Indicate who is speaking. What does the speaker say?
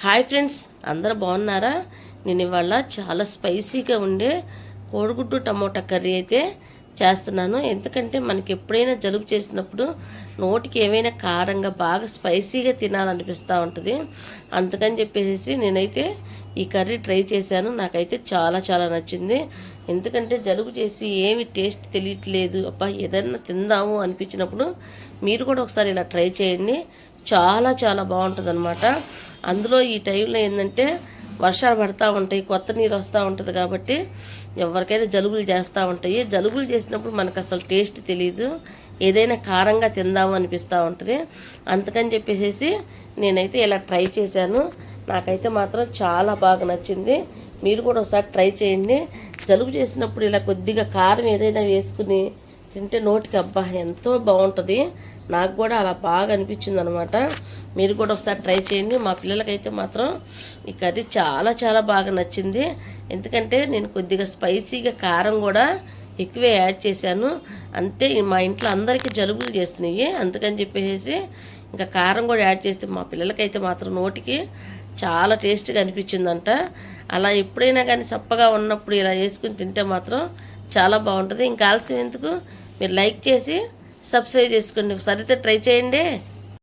Speaker 1: Hi friends అందరూ బాగున్నారా? నేను ఇవాళ చాలా స్పైసీగా ఉండే కోడిగుడ్డు టమోటా కర్రీ అయితే చేస్తున్నాను. ఎందుకంటే మనకి ఎప్పుడైనా జలుబు చేసినప్పుడు నోటికి ఏమైనా కారంగా బాగా స్పైసీగా తినాలనిపిస్తూ ఉంటుంది. అందుకని చెప్పేసి నేనైతే ఈ కర్రీ ట్రై చేశాను. నాకైతే చాలా చాలా నచ్చింది. ఎందుకంటే జలుబు చేసి ఏమి టేస్ట్ తెలియట్లేదు. అబ్బా ఏదైనా తిందాము అనిపించినప్పుడు మీరు కూడా ఒకసారి ఇలా ట్రై చేయండి. చాలా చాలా బాగుంటుంది అనమాట అందులో ఈ టైంలో ఏంటంటే వర్షాలు పడతా ఉంటాయి కొత్త నీరు వస్తూ ఉంటుంది కాబట్టి ఎవరికైతే జలుబులు చేస్తూ ఉంటాయి. జలుబులు చేసినప్పుడు మనకు అసలు టేస్ట్ తెలియదు ఏదైనా కారంగా తిందాము అనిపిస్తూ ఉంటుంది. అందుకని చెప్పేసి నేనైతే ఇలా ట్రై చేశాను. నాకైతే మాత్రం చాలా బాగా నచ్చింది. మీరు కూడా ఒకసారి ట్రై చేయండి. జలుబు చేసినప్పుడు ఇలా కొద్దిగా కారం ఏదైనా వేసుకుని తింటే నోటికి అబ్బా ఎంతో బాగుంటుంది. నాకు కూడా అలా బాగా అనిపించింది అనమాట మీరు కూడా ఒకసారి ట్రై చేయండి. మా పిల్లలకైతే మాత్రం ఈ కర్రీ చాలా చాలా బాగా నచ్చింది. ఎందుకంటే నేను కొద్దిగా స్పైసీగా కారం కూడా ఎక్కువే యాడ్ చేశాను. అంటే మా ఇంట్లో అందరికీ జలుబులు చేస్తున్నాయి. అందుకని చెప్పేసి ఇంకా కారం కూడా యాడ్ చేస్తే మా పిల్లలకైతే మాత్రం నోటికి చాలా టేస్ట్గా అనిపించిందంట. అలా ఎప్పుడైనా కానీ చప్పగా ఉన్నప్పుడు ఇలా వేసుకుని తింటే మాత్రం చాలా బాగుంటుంది. ఇంకా ఆలస్యం ఎందుకు? మీరు లైక్ చేసి సబ్స్క్రైబ్ చేసుకోండి. ఒకసారి అయితే ట్రై చేయండి.